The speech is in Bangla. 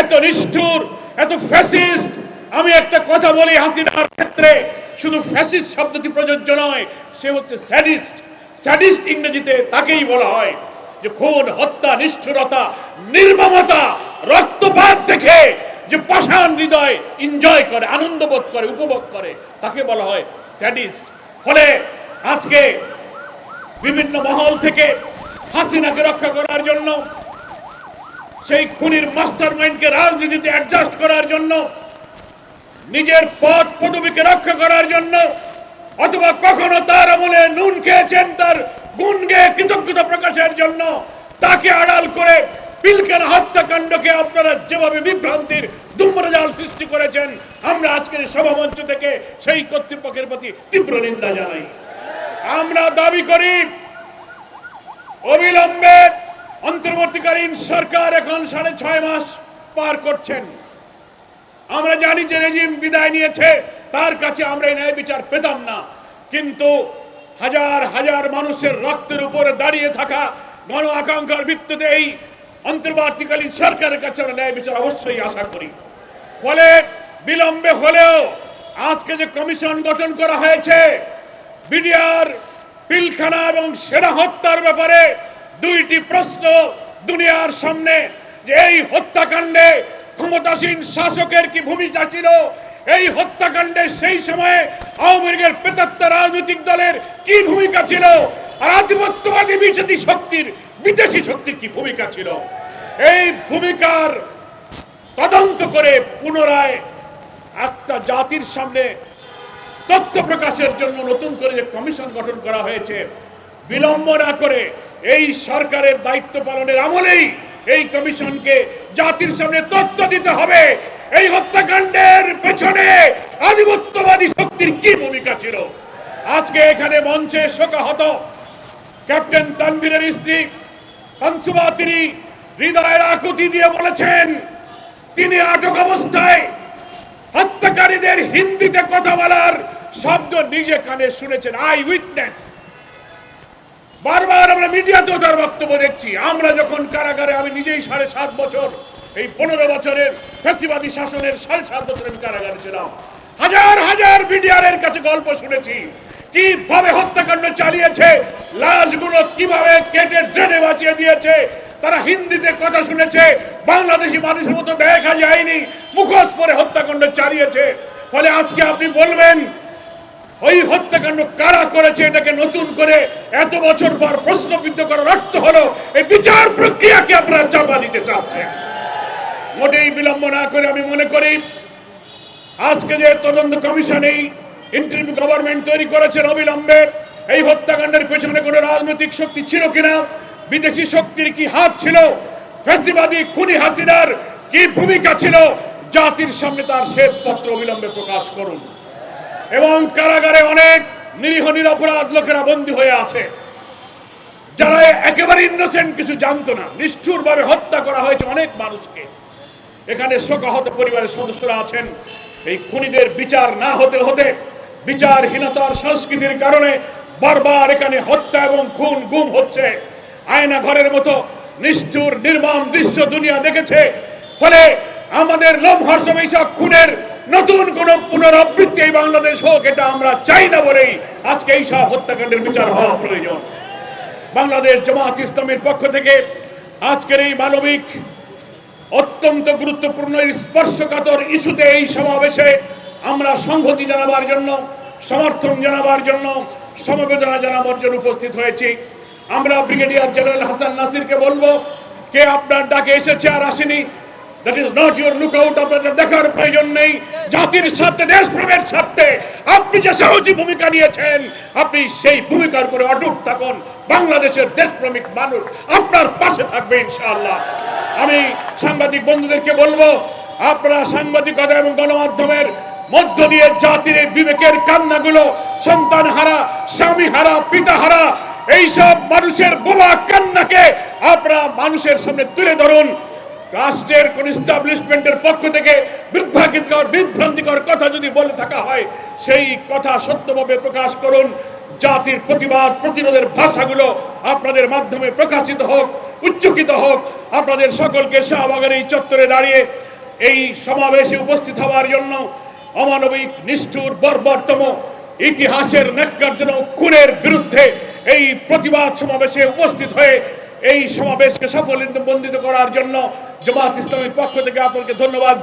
এত নিষ্ঠুর, এত ফ্যাসিস্ট আমি একটা কথা বলি হাসিনার ক্ষেত্রে, শুধু ফ্যাসিস্ট শব্দটি প্রযোজ্য নয়, সে হচ্ছে স্যাডিস্ট স্যাডিস্ট ইংরেজিতে তাকেই বলা হয় যে খুন, হত্যা, নিষ্ঠুরতা, নির্মমতা, রক্তপাত দেখে যে পাষাণ হৃদয় এনজয় করে আনন্দ বোধ করে, উপভোগ করে, তাকে বলা হয় স্যাডিস্ট ফলে আজকে বিভিন্ন মহল থেকে হাসিনাকে রক্ষা করার জন্য সেই খুনির মাস্টার মাইন্ডকে রাজনীতিতে অ্যাডজাস্ট করার জন্য, নিজের পদ পদবীকে রক্ষা করার জন্য, অথবা কখনো তার আমলে নুন খেয়েছেন তার গুণ গেয়ে কৃতজ্ঞতা প্রকাশের জন্য, তাকে আড়াল করে পিলখানা হত্যাকাণ্ডকে আপনারা যেভাবে বিভ্রান্তির দুম্বরজাল সৃষ্টি করেছেন, আমরা আজকের সভামঞ্চ থেকে সেই কর্তৃপক্ষের প্রতি তীব্র নিন্দা জানাই। আমরা দাবি করি, অবিলম্বে অন্তর্বর্তীকালীন সরকার এখন সাড়ে ছয় মাস পার করছেন। আমরা জানি যে রেজিম বিদায় নিয়েছে, তার কাছে আমরা এই ন্যায় বিচার পেতাম না। কিন্তু হাজার হাজার মানুষের রক্তের উপরে দাঁড়িয়ে থাকা গণ আকাঙ্ক্ষার ভিত্তিতে এই অন্তর্বর্তীকালীন সরকারের কাছে আমরা ন্যায় বিচার অবশ্যই আশা করি। ফলে বিলম্বে হলেও আজকে যে কমিশন গঠন করা হয়েছে, বিডিআর পিলখানা এবং সেনা হত্যার ব্যাপারে দুইটি প্রশ্ন দুনিয়ার সামনে যে এই হত্যাকাণ্ডে ক্ষমতাসীন শাসকের কি ভূমিকা ছিল? এই হত্যাকাণ্ডে সেই সময়ে আওয়ামী লীগের প্রেতাত্ম রাজনৈতিক দলের কি ভূমিকা ছিল? আর আধিপত্যবাদী বিজেপি শক্তির বিদেশি শক্তির কি ভূমিকা ছিল? এই ভূমিকার তদন্ত করে পুনরায় একটা জাতির সামনে তথ্য প্রকাশের জন্য নতুন করে যে কমিশন গঠন করা হয়েছে, বিলম্ব না করে এই সরকারের দায়িত্ব পালনের আমলেই এই কমিশনকে জাতির সামনে তথ্য দিতে হবে। এই হত্যাকাণ্ডের পেছনে আধিপত্যবাদী শক্তির কি ভূমিকা ছিল? আজকে এখানে মঞ্চে শোকাহত ক্যাপ্টেন তানভীরের স্ত্রী কনসুমা তিনি হৃদয়ের আকুতি দিয়ে বলেছেন, তিনি আটক অবস্থায় হত্যাকারীদের হিন্দিতে কথা বলার শব্দ নিজে কানে শুনেছেন। আই উইটনেস বারবার আমরা মিডিয়াতেও তার বক্তব্য দেখছি। আমরা যখন কারাগারে, আমি নিজেই সাড়ে সাত বছর, এই পনেরো বছরের ফ্যাসিবাদী শাসনের সাড়ে সাত বছর আমি কারাগারে ছিলাম। হাজার হাজার মিডিয়ারের কাছে গল্প শুনেছি, কীভাবে হত্যাকাণ্ড চালিয়েছে, লাশগুলো কীভাবে কেটে ড্রেনে বাঁচিয়ে দিয়েছে, তারা হিন্দিতে কথা শুনেছে, বাংলাদেশি মানুষের মতো দেখা যায়নি, মুখোশ পরে হত্যাকাণ্ড চালিয়েছে। ফলে আজকে আপনি বলবেন ওই হত্যাকাণ্ড কারা করেছে এটাকে নতুন করে এত বছর পর প্রশ্নবিদ্ধ করার অর্থ হলো, এই বিচার প্রক্রিয়াকে আপনারা চাপা দিতে চাচ্ছেন। মোটেই বিলম্ব না করে আমি মনে করি, আজকে যে তদন্ত কমিশন এই ইন্টারিম গভর্নমেন্ট তৈরি করেছেন অবিলম্বে, এই হত্যাকাণ্ডের পেছনে কোনো রাজনৈতিক শক্তি ছিল কিনা, বিদেশি শক্তির কি হাত ছিল, ফ্যাসিবাদী খুনি হাসিনার কি ভূমিকা ছিল, জাতির সামনে তার শ্বেতপত্র অবিলম্বে প্রকাশ করুন। এবং কারাগারে অনেক নিরীহ, নিরপরাধ লোকেরা বন্দী হয়ে আছে। যারা একেবারে ইনোসেন্ট কিছু জানতো না, নিষ্ঠুরভাবে হত্যা করা হয়েছে অনেক মানুষকে। এখানে শোকাহত পরিবারের সদস্যরা আছেন। এই খুনিদের বিচার না হতে হতে বিচারহীনতার সংস্কৃতির কারণে বারবার এখানে হত্যা এবং খুন গুম হচ্ছে। আয়না ঘরের মতো নিষ্ঠুর, নির্মম দৃশ্য দুনিয়া দেখেছে। ফলে আমাদের লোমহর্ষম এইসব খুনের নতুন কোন পুনরাবৃত্তি এই বাংলাদেশ হোক, এটা আমরা চাই না বলেই আজকে এই সব হত্যাকাণ্ডের বিচার হওয়া প্রয়োজন। বাংলাদেশ জামাত ইসলামের পক্ষ থেকে আজকের এই মানবিক, অত্যন্ত গুরুত্বপূর্ণ স্পর্শকাতর ইস্যুতে এই সমাবেশে আমরা সংহতি জানাবার জন্য, সমর্থন জানাবার জন্য, সমবেদনা জানাবার জন্য উপস্থিত হয়েছি। আমরা ব্রিগেডিয়ার জেনারেল হাসান নাসিরকে বলব, কে আপনার ডাকে এসেছে আর আসেনি that is not your look out আপনাদের দেখার প্রয়োজন নেই। জাতির স্বার্থে, দেশপ্রেমের স্বার্থে আপনি যে সাহসী ভূমিকা নিয়েছেন, আপনি সেই ভূমিকার উপরে অটুট থাকুন। বাংলাদেশের দেশপ্রেমিক মানুষ আপনার পাশে থাকবে, ইনশাআল্লাহ। আমি সাংবাদিক বন্ধুদেরকে বলব, আপনারা সাংবাদিকতা এবং গণমাধ্যমের মধ্য দিয়ে জাতির বিবেকের কান্নাগুলো সন্তান হারা স্বামী হারা পিতা হারা এইসব মানুষের বোবা কান্নাকে আপনারা মানুষের সামনে তুলে ধরুন। রাষ্ট্রের কোন ইস্টাবলিশমেন্টের পক্ষ থেকে বিভ্রান্তিকর বিভ্রান্তিকর কথা যদি বলে থাকা হয়, সেই কথা সত্যভাবে প্রকাশ করুন। জাতির প্রতিবাদ, প্রতিরোধের ভাষাগুলো আপনাদের মাধ্যমে প্রকাশিত হোক, উচ্চকিত হোক। আপনাদের সকলকে শাহবাগের এই চত্বরে দাঁড়িয়ে এই সমাবেশে উপস্থিত হওয়ার জন্য অমানবিক, নিষ্ঠুর, বর্বরতম ইতিহাসের ন্যাক্কারজনক খুনের বিরুদ্ধে এই প্রতিবাদ সমাবেশে উপস্থিত হয়ে এই সমাবেশকে সফল বন্দিত করার জন্য জামাত ইসলামের পক্ষ থেকে আপনাকে ধন্যবাদ।